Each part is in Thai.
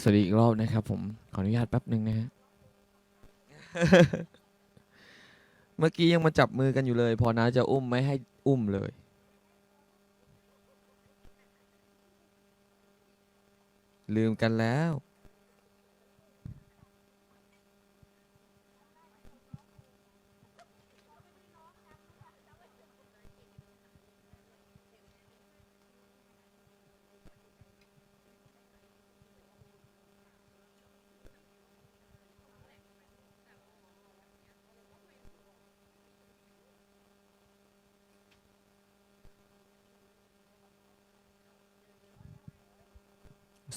สวัสดีอีกรอบนะครับผม ขออนุญาตแป๊บหนึ่งนะฮะ เมื่อกี้ยังมาจับมือกันอยู่เลย พอน้าจะอุ้มไม่ให้อุ้มเลย ลืมกันแล้ว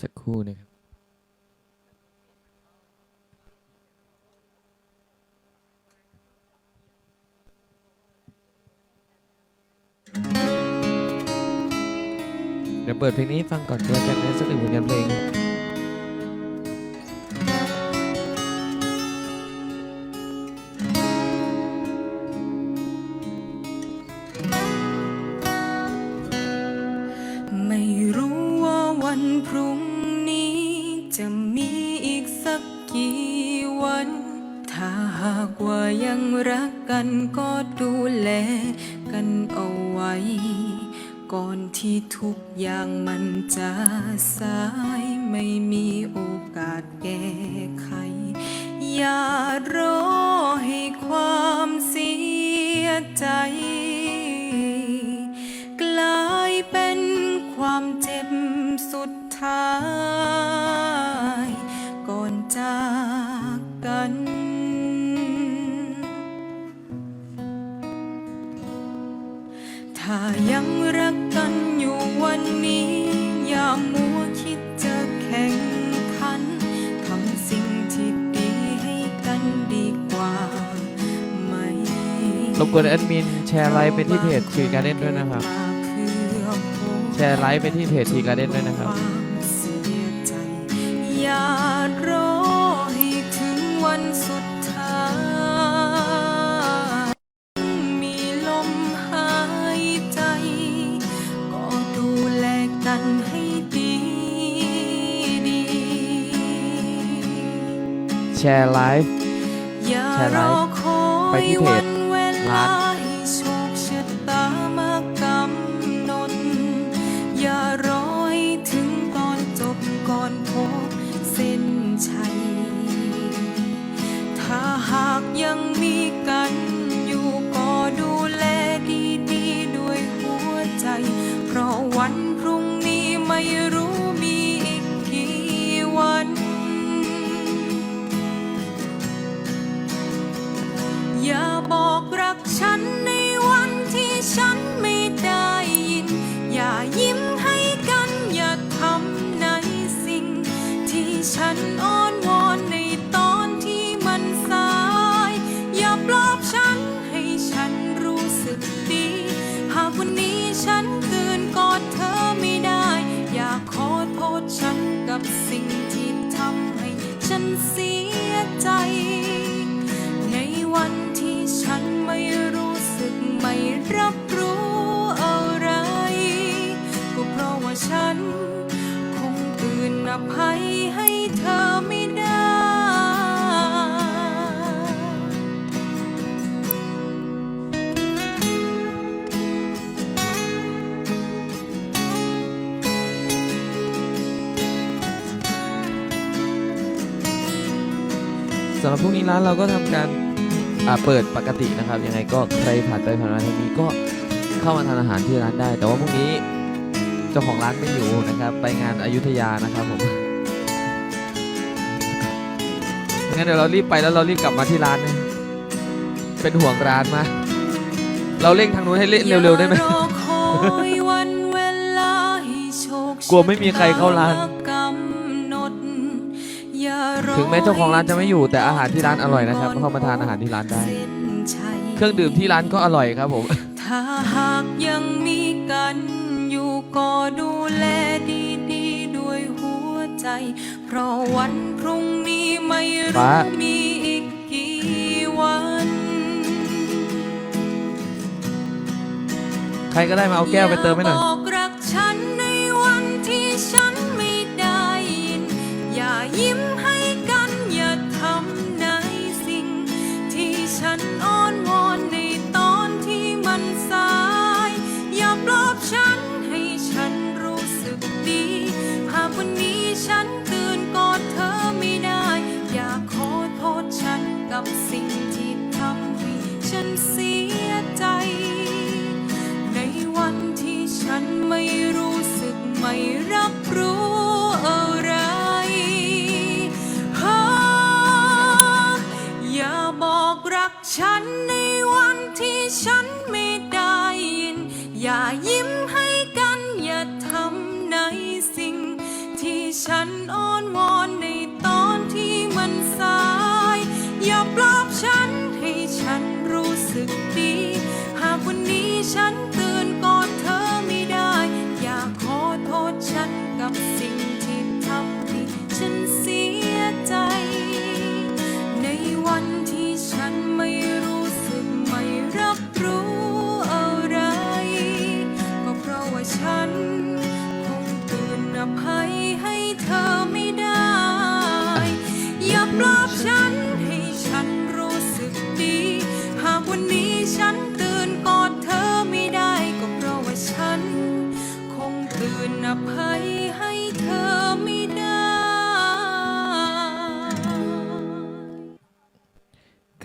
สักครู่นะครับเดี๋ยวเปิดเพลงนี้ฟังก่อนด้วยกันนะสักหนึ่งผลงานเพลง ยังรักกันอยู่วันนี้ อย่ามัวคิดจะแข่งขันทำสิ่งที่ดีให้กันดีกว่าไหมรบกวนแอดมินแชร์ไลฟ์ไปที่เพจทีการเด้นด้วยนะครับ แชร์ไลฟ์ไปที่เพจทีการเด้นด้วยนะครับ อย่ารอให้ถึงวันสุด ร์ไลฟ์แชร์ไลฟ์ไปที่เพจร้านถ้าหากยังมี ฉันกับสิ่งที่ทำให้ฉันเสียใจ ในวันที่ฉันไม่รู้สึกไม่รับรู้อะไร ก็เพราะว่าฉันคงตื่นอภัยำหรับพรุ่งนี้ร้านเราก็ทำการอ่าเปิดปกตินะครับ ยังไงก็ใครผ่านไปผ่านมาทางนี้ก็เข้ามาทานอาหารที่ร้านได้ แต่ว่าพรุ่งนี้เจ้าของร้านไม่อยู่นะครับ ไปงานอยุธยานะครับผมงั้นเดี๋ยวเรารีบไปแล้วเรารีบกลับมาที่ร้านนะเป็นห่วงร้านมากเราเร่งทางนู้นให้เร็วๆได้ไหมอย่ารอคอยวันเวลาให้โชคกลัวไม่มีใครเข้าร้าน ถึงแม้เจ้าของร้านจะไม่อยู่แต่อาหารที่ร้านอร่อยนะครับเข้ามาทานอาหารที่ร้านได้เส้นชัยเครื่องดื่มที่ร้านก็อร่อยครับผมถ้าหากยังมีกันอยู่ก็ดูแลดีๆด้วยหัวใจ เพราะวันพรุ่งนี้ไม่ฟ้ารู้มีอีกกี่วัน ใครก็ได้มาเอาแก้วไปเติมให้หน่อยบอกรักฉันในวันที่ฉันไม่ได้ยิน อย่าฉั สิ่งที่ทำให้ฉันเสียใจ ในวันที่ฉันไม่รู้สึกไม่รับรู้อะไรฮะอย่าบอกรักฉันในวันที่ฉัน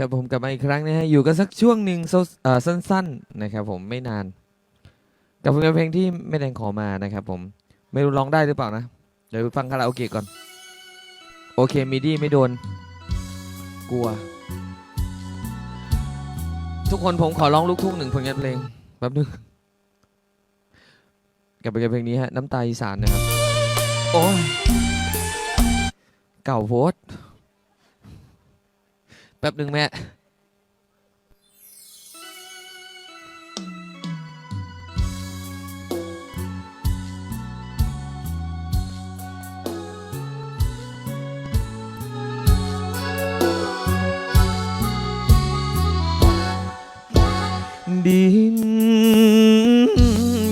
ครับผมกลับมาอีกครั้งนะฮะอยู่กันสักช่วงหนึ่งสั้นๆนะครับผมไม่นาน กับเพลงที่แม่แดงขอมานะครับผมไม่รู้ร้องได้หรือเปล่านะ เดี๋ยวไปฟังคาราโอเกะก่อน โอเคมิดี้ไม่โดน กลัว ทุกคนผมขอร้องลูกทุ่งหนึ่งผลงานเพลงแป๊บนึงกับไปกับเพลงนี้ฮะน้ำตาอีสานนะครับ โอ้ยเก่าโพสต์ แป๊บหนึ่งแม่ ดิน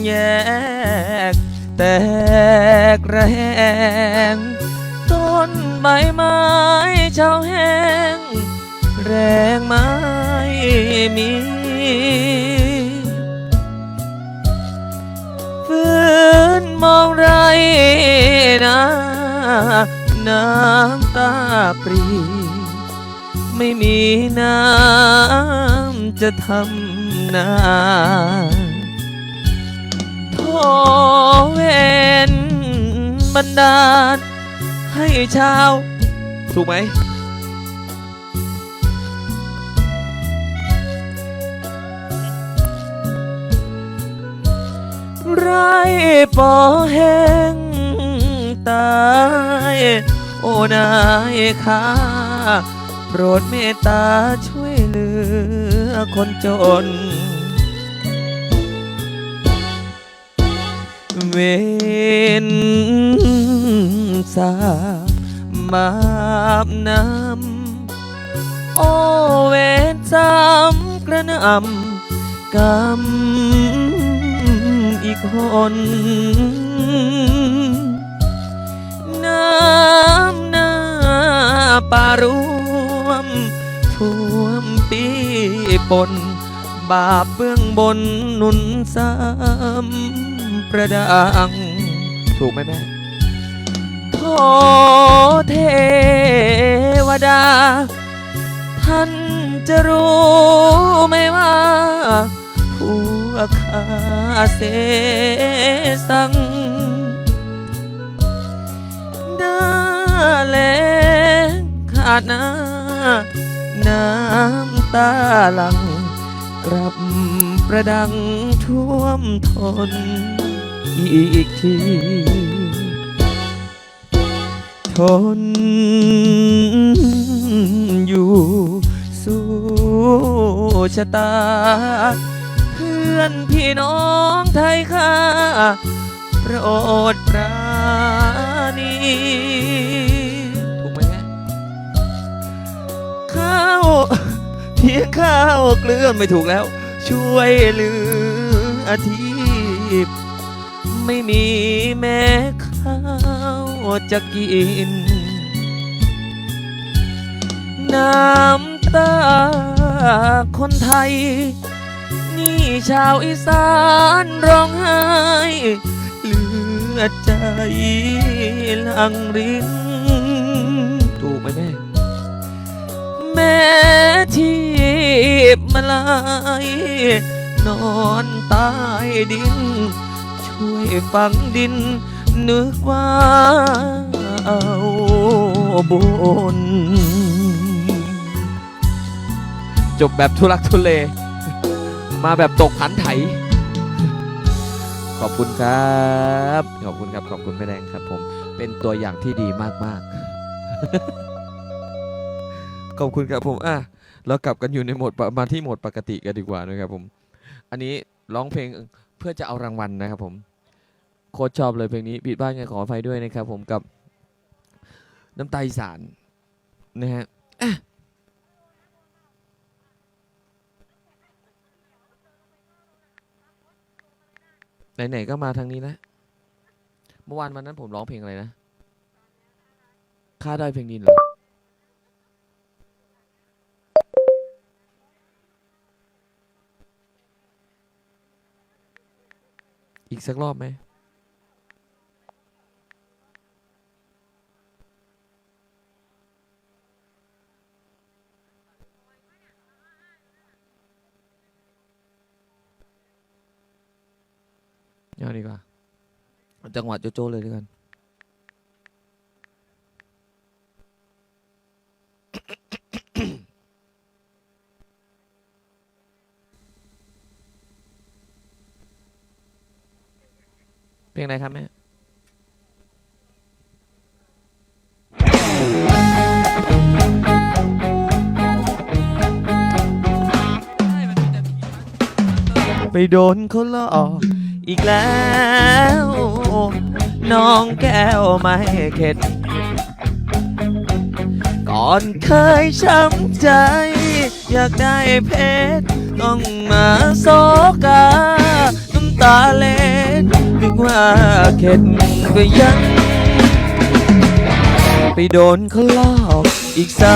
แยกแตกระแหงต้นใบไม้เฉาแห้ง แรงไม้มีฟื้นมองไรนะน้ำตาปรี ไม่มีน้ำจะทำนาโทเวนบันดาลให้ชาว ถูกไหม ไรปอแห้งตาย โอ้นายข้าโปรดเมตตาช่วยเหลือคนจน เวนสาบาปนำโอเวนสามกระนำกรรม อีกคน น้ำหน้าป่ารวมท่วมปีปน บาปเบื้องบนหนุนซ้ำประดัง ถูกไหมแม่โทเทวดา ท่านจะรู้ไหมว่าพ วกข้าเสสังหน้าแลงขาดหน้า น้ำตาหลัง กลับประดังท่วมทนอีกทีทนอยู่ สู้ชะตา อนพี่น้องไทยข้าโปรดปราณีถูกไหมข้าวเพียงข้าวเกลือไม่ถูกแล้ว ช่วยเหลืออาทิตย์ไม่มีแม้ข้าวจะกิน น้ำตาคนไทย ชาวอีสานร้องไห้เลืออใจลังรินถูกไหมแม่ แม่ที่มาลายนอนใต้ดิน ช่วยฝังดิน นึกว่าเอาบุญจบแบบทุลักทุเล มาแบบตกขันไถ ขอบคุณครับ ขอบคุณครับ ขอบคุณแม่แดงครับผม เป็นตัวอย่างที่ดีมากๆ ขอบคุณครับผม อะ เรากลับกันอยู่ในโหมดปะมาที่โหมดปกติกันดีกว่านะครับผม อันนี้ร้องเพลงเพื่อจะเอารางวัลนะครับผม โคตรชอบเลยเพลงนี้ผิดพลาดไงขออภัยด้วยนะครับผมกับน้ำตาอีสานนะฮะ ไหนๆก็มาทางนี้นะ เมื่อวานวันนั้นผมร้องเพลงอะไรนะค่าได้เพลงดินเหรอ อีกสักรอบไหม เอาดีกว่าเอา จังหวะโจโจ้เลยด้วยกัน เพลงอะไรครับแม่ไปโดนเขาหลอก อีกแล้ว น้องแก้วไม่เข็ด ก่อนเคยช้ำใจ อยากได้เพชร ต้องมาโซกา น้ำตาเล็ดนึกว่าเข็ดก็ยัง ไปโดนเขาลอกอีกซ้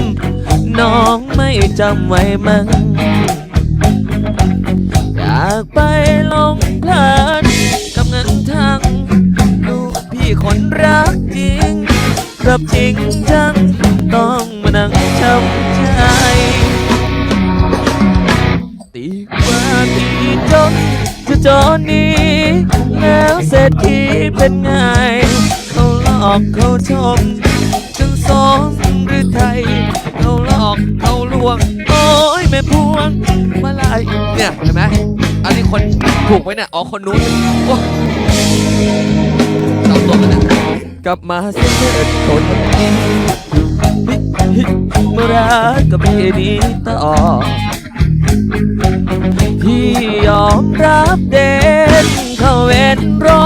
ำน้องไม่จำไว้มั้งอากไปลงเพลินกับเงินทั้งลูกพี่คนรักจริงกับจริงจังต้องมานั่งช้ำใจตีว่าที่จนจะจนนี้แล้วเศรษฐีเป็นไง เขาหลอกเขาชมจนสมหรือไทย เขาหลอกเขาลวงโอ้ยแม่พวง เนี่ยเห็นไหมอันนี้คนถูกไว้เนี่ย อ๋อ คนนู้นโอ้สองตัวกันนะกลับมาเสียเถิดคนนี้ฮิฮิเมื่อรักกับพี่นี้ต่อพี่ยอมรับเด่นเขาเว้นรอ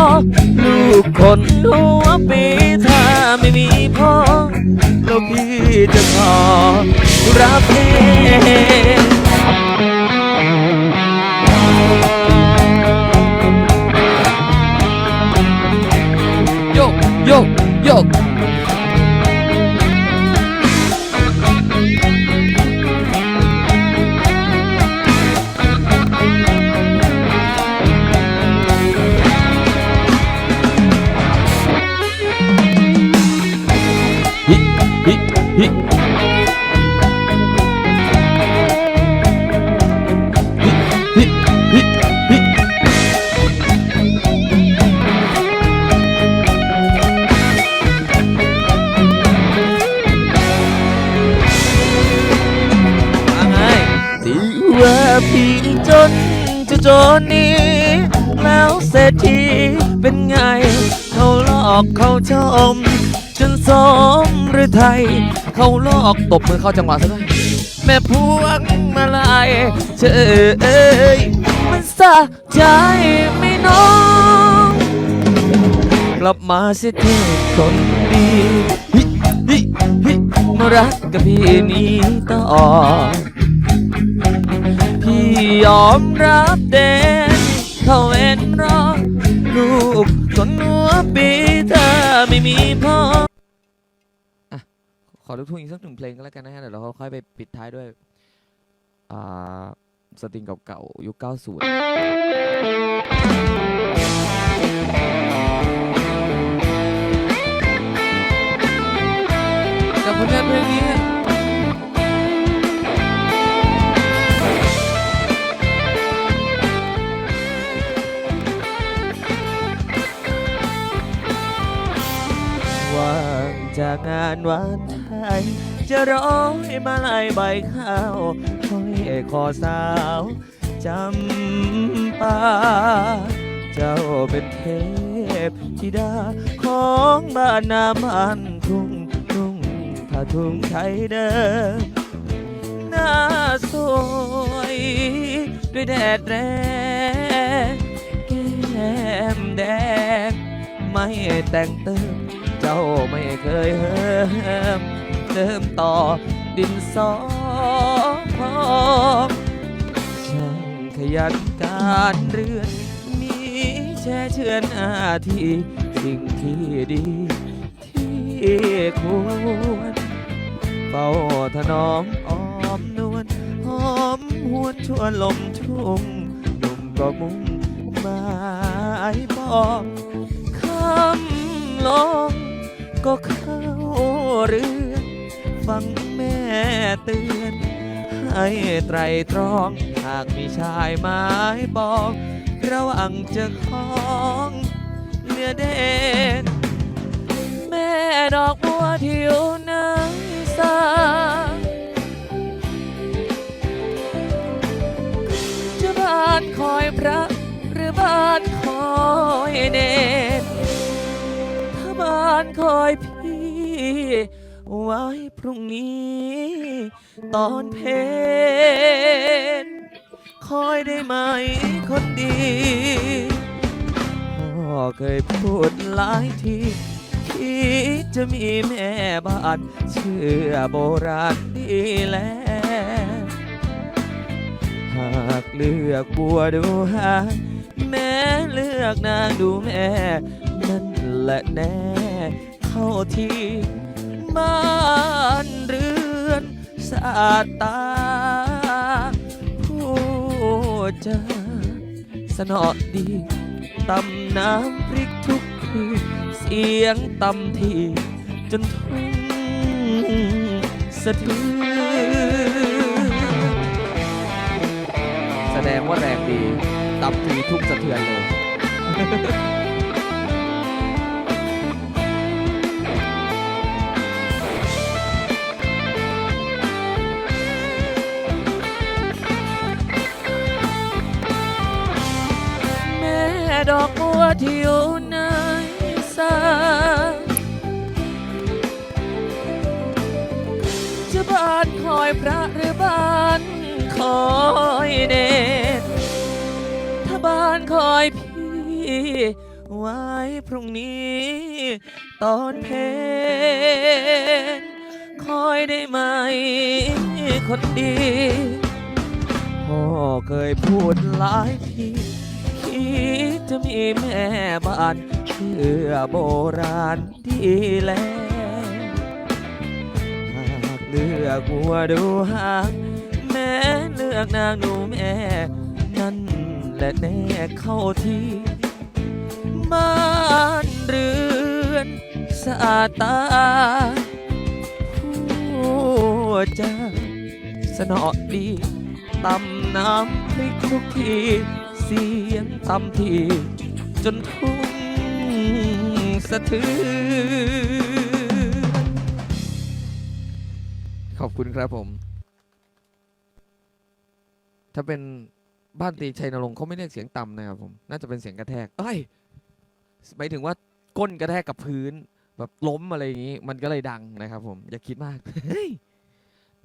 ลูกคนหัวปีถ้าไม่มีพ่อแล้วพี่จะขอรับเอง โยก อกเขาชมจนสมหรือไทย เขาลอกตบมือเข้าจังหวะซะด้วยแม่พวงมาลายเธอเอ้ยมันสะใจไม่น้อง กลับมาเสียเถิดคนดีฮิฮิฮิมารักกับพี่นี้ต่อพี่ยอมรับเด่นเขาเอ็นรอลูก นหัวปีเธอไม่มีพ่อขอลูกทุ่อีกสักหนึ่งเพลงก็แล้วกันนะฮะ เดี๋ยวเราค่อยไปปิดท้ายด้วย อ่า สตริงเก่าๆยุค90กับเพื่อนเพลงนี้ ว่างจากงานวันไทย จะร้อยมาลายใบข้าวห้อยคอสาวจำปาเจ้าเป็นเทพธิดาของบ้านนามันทุ่งนุ่งผ้าทุ่งไทยเดิมหน้าสวยด้วยแดดแรงแก้มแดงไม่แต่งเติม จ้าไม่เคยเฮิมเติมต่อดินสอพองช่างขยันการเรือนมีแช่เชือนอาทีสิ่งที่ดี ที่ควรเฝ้าถนอมอ้อมนวลหอมหวนชวนลมชุ่มหนุ่มก็มุ่งหมายปองคำลง ก็เข้าเรือนฟังแม่เตือน ให้ไตรตรอง หากมีชายไม้บอกระวังเจอของเนื้อแดงแม่ดอกบัวที่อยู่ในสาจะบ้านคอยพระหรือบ้านคอยเนร บ้านคอยพี่ ไว้พรุ่งนี้ ตอนเพนคอยได้ไหมคนดีพ่อเคยพูดหลายทีคิดจะมีแม่บ้านเชื่อโบราณดีแล้วหากเลือกบัวดูหาง แม่เลือกนางดูแม่ นั่นแหละแน่ เข้าที่บ้านเรือนสะอาดตาผู้จาสนอดีตำน้ำพริกทุกคืนเสียงตำทีจนทุ่งสะเทือนแสดงว่าแรงดี ตำทีทุ่งสะเทือนเลย แม่ดอกบัวที่อยู่ในสาจะบ้านคอยพระหรือบ้านคอยเน บ้านคอยพี่ไว้พรุ่งนี้ ตอนเพนคอยได้ไหมคนดี พ่อเคยพูดหลายทีคิดจะมีแม่บ้านเชื่อโบราณดีแล้วหากเลือกวัวดูหางแม่เลือกนางดูแม่ นั่น และแน่เข้าที่บ้านเรือนสะอาดตาหัวใจสนอดีตำน้ำพริกทุกทีเสียงตำที จนทุ่งสะเทือนขอบคุณครับผม ถ้าเป็น บ้านตีชัยนรงค์เขาไม่เรียกเสียงต่ำนะครับผมน่าจะเป็นเสียงกระแทกเอ้ยหมายถึงว่าก้นกระแทกกับพื้น แบบล้มอะไรอย่างนี้ มันก็เลยดังนะครับผมอย่าคิดมาก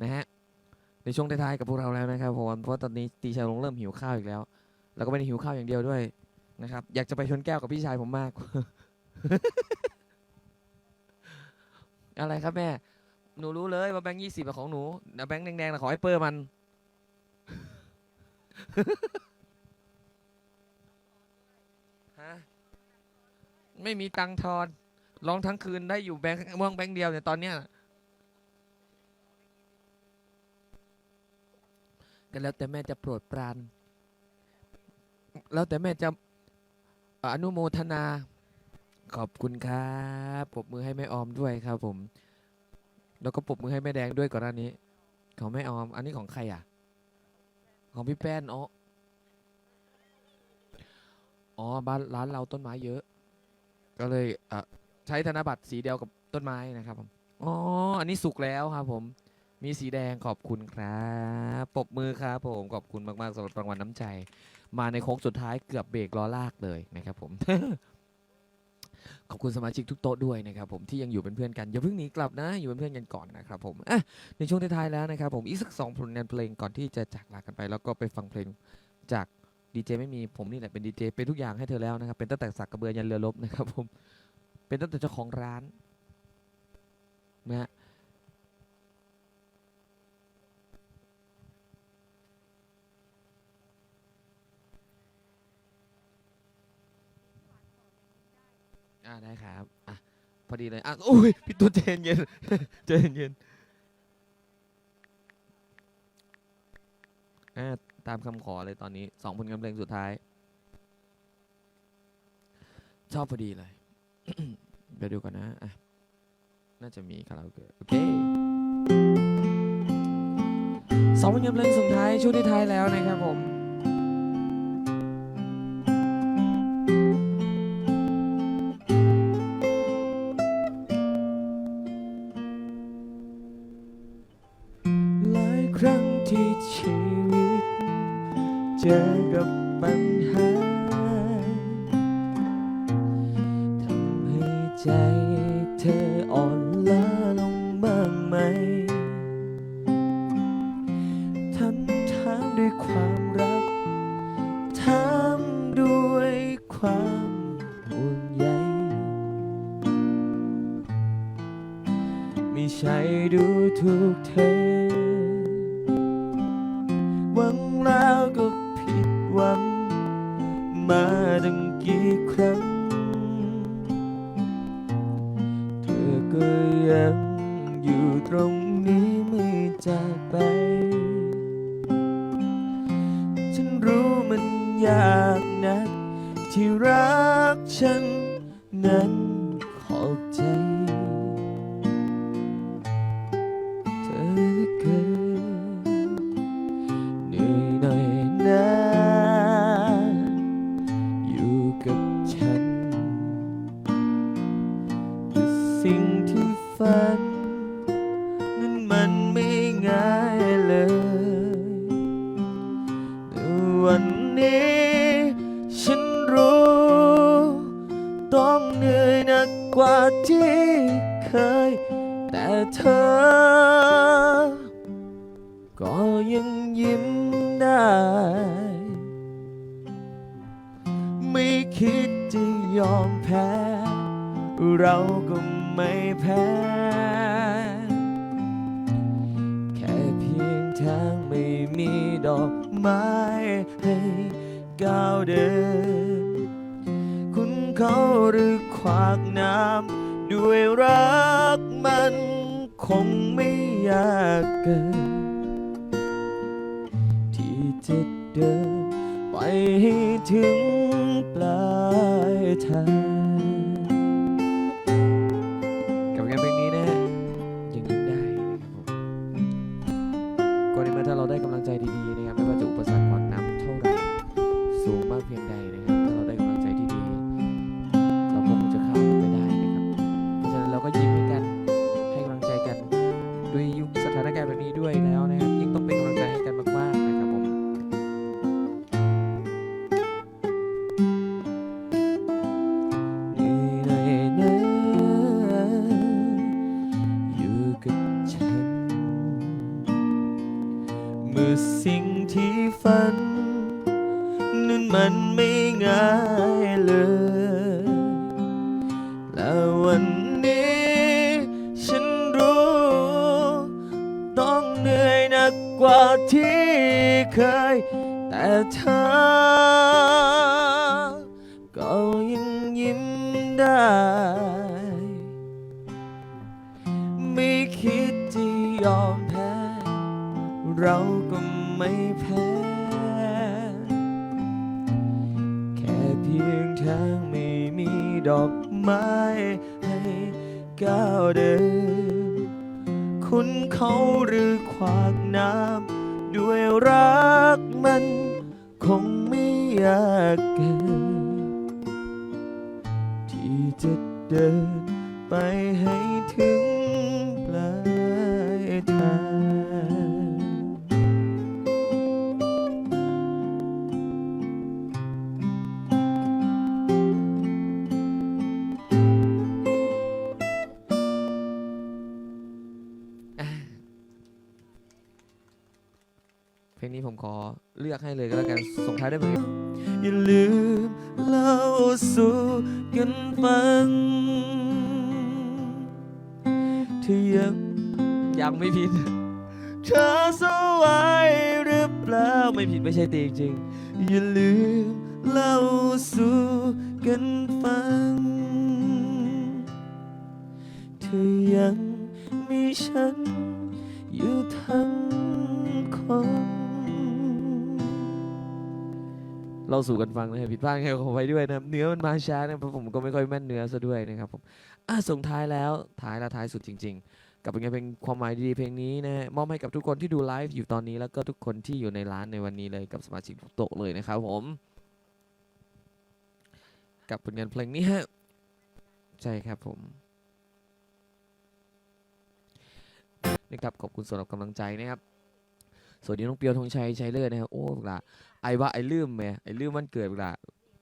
นะฮะในช่วงท้ายๆกับพวกเราแล้วนะครับผมเพราะตอนนี้ตีชายลงเริ่มหิวข้าวอีกแล้ว แล้วก็ไม่ได้หิวข้าวอย่างเดียวด้วยนะครับ อยากจะไปชนแก้วกับพี่ชายผมมาก อะไรครับแม่หนูรู้เลยว่าแบงค์ยี่สิบของหนูแต่แบงค์แดงๆนะขอให้เปอร์มัน ฮะไม่มีตังค์ทอนร้องทั้งคืนได้อยู่แบงค์ม่วงแบงค์เดียวเนี่ยตอนเนี้ยก็แล้วแต่แม่จะโปรดปราน แล้วแต่แม่จะอนุโมทนา ขอบคุณครับปรบมือให้แม่ออมด้วยครับผม แล้วก็ปรบมือให้แม่แดงด้วยก่อนหน้านี้ ของแม่ออม อันนี้ของใครอะ ของพี่แป้นอ๋ออ๋อบ้านร้านเราต้นไม้เยอะ ก็เลยเอ่อใช้ธนบัตรสีเดียวกับต้นไม้นะครับผมอ๋ออันนี้สุกแล้วครับผม มีสีแดงขอบคุณครับปรบมือครับผมขอบคุณมากๆสำหรับรางวัลน้ำใจ มาในโค้งสุดท้ายเกือบเบรกล้อลากเลยนะครับผม ขอบคุณสมาชิกทุกโต๊ะด้วยนะครับผมที่ยังอยู่เป็นเพื่อนกันอย่าเพิ่งหนีกลับนะอยู่เป็นเพื่อนกันก่อนนะครับผมอะในช่วงท้ายๆแล้วนะครับผมอีกสักสองผลงานเพลงก่อนที่จะจากลากันไป แล้วก็ไปฟังเพลงจากดีเจไม่มีผมนี่แหละเป็นดีเจเป็นทุกอย่างให้เธอแล้วนะครับเป็นตั้งแต่สักกระเบือยันเรือลบนะครับผมเป็นตั้งแต่เจ้าของร้านนะฮะ อ่าได้ครับอะพอดีเลยอะโอ้ยพี่ตุ๊ดใจเย็นๆใจเย็นๆอ่าตามคำขอเลยตอนนี้สองผลงานเพลงสุดท้าย ชอบพอดีเลย เดี๋ยวดูก่อนนะอะน่าจะมีคาราโอเกะโอเคสองผลงานเพลงสุดท้ายช่วงที่ท้ายแล้วนะครับผม ครั้งที่ชีวิต เจอกับปัญหาทำให้ใจ รักฉันนั้นขอบใจ ทางไม่มีดอกไม้ให้ก้าวเดิน คุณเขาหรือขวากน้ำด้วยรักมันคงไม่ยากเกิน ที่จะเดินไปให้ถึงปลายทางกับง ด้ หรือขวากน้ำด้วยรักมัน คงไม่ยากเกินที่จะเดินไปให้ถึง เลือกให้เลยก็แล้วกันส่งท้ายด้วยเพลงอย่าลืมเล่าสู่กันฟังที่ยังยังไม่ผิด เธอสวายหรือเปล่าไม่ผิดไม่ใช่ตีจริงอย่าลืมเล่าสู่กันฟังเธอยังมีฉันอยู่ทั้งคน เราสู่กันฟังนะครับผิดพลาดไงขอไปด้วยนะครับเนื้อมันมาช้านะเพราะผมก็ไม่ค่อยแม่นเนื้อซะด้วยนะครับผมอะส่งท้ายแล้วท้ายและท้ายสุดจริง ๆ กับเป็นไงเพลงความหมายดีๆเพลงนี้นะฮะมอบให้กับทุกคนที่ดูไลฟ์อยู่ตอนนี้แล้วก็ทุกคนที่อยู่ในร้านในวันนี้เลยกับสมาชิกทุกโต๊ะเลยนะครับผม กับผลงานเพลงนี้ฮะใช่ครับผมนะครับขอบคุณสำหรับกำลังใจนะครับสวัสดีน้องเปียวธงชัยชัยเลิศนะครับโอ้เวลา ไอ้ว่าไอ้ลืมแหม่ไอ้ลืมวันเกิดเวลา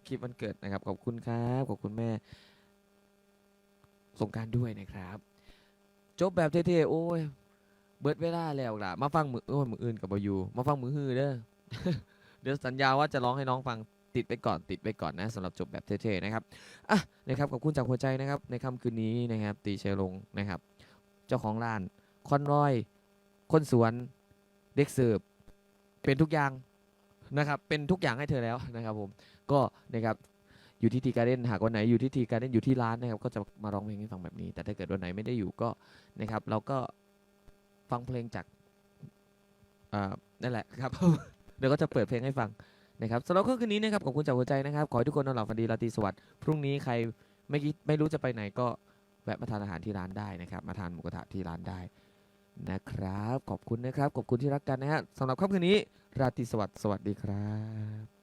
คลิปวันเกิดนะครับ ขอบคุณครับ ขอบคุณแม่ สงการด้วยนะครับ จบแบบเท่ๆโอ้ย เบิดเวลาแล้วล่ะ มาฟังมือโอ้ยมืออื่นกับบอยูมาฟังมือฮือเด้อ เดี๋ยวสัญญาว่าจะร้องให้น้องฟังติดไปก่อนติดไปก่อนนะสำหรับจบแบบเท่ๆนะครับอะนะครับขอบคุณจากหัวใจนะครับ ในค่ำคืนนี้นะครับ ตีเชลงนะครับ เจ้าของร้านคอนรอย คนสวนเด็กเสิร์ฟเป็นทุกอย่าง นะครับเป็นทุกอย่างให้เธอแล้วนะครับผมก็นะครับอยู่ที่ทีการ์เด้นหากวันไหนอยู่ที่ทีการ์เด้นอยู่ที่ร้านนะครับก็จะมาร้องเพลงให้ฟังแบบนี้ แต่ถ้าเกิดวันไหนไม่ได้อยู่ก็นะครับเราก็ฟังเพลงจากอ่านั่นแหละครับ เดี๋ยวก็จะเปิดเพลงให้ฟังนะครับสำหรับคืนนี้นะครับขอบคุณจากหัวใจนะครับขอให้ทุกคนนอนหลับฝันดีราตรีสวัสดิ์พรุ่งนี้ใครไม่คิดไม่รู้จะไปไหนก็แวะมาทานอาหารที่ร้านได้นะครับ มาทานหมูกระทะที่ร้านได้นะครับ ขอบคุณนะครับ ขอบคุณที่รักกันนะฮะสำหรับค่ำคืนนี้ ราตรีสวัสดิ์สวัสดีครับ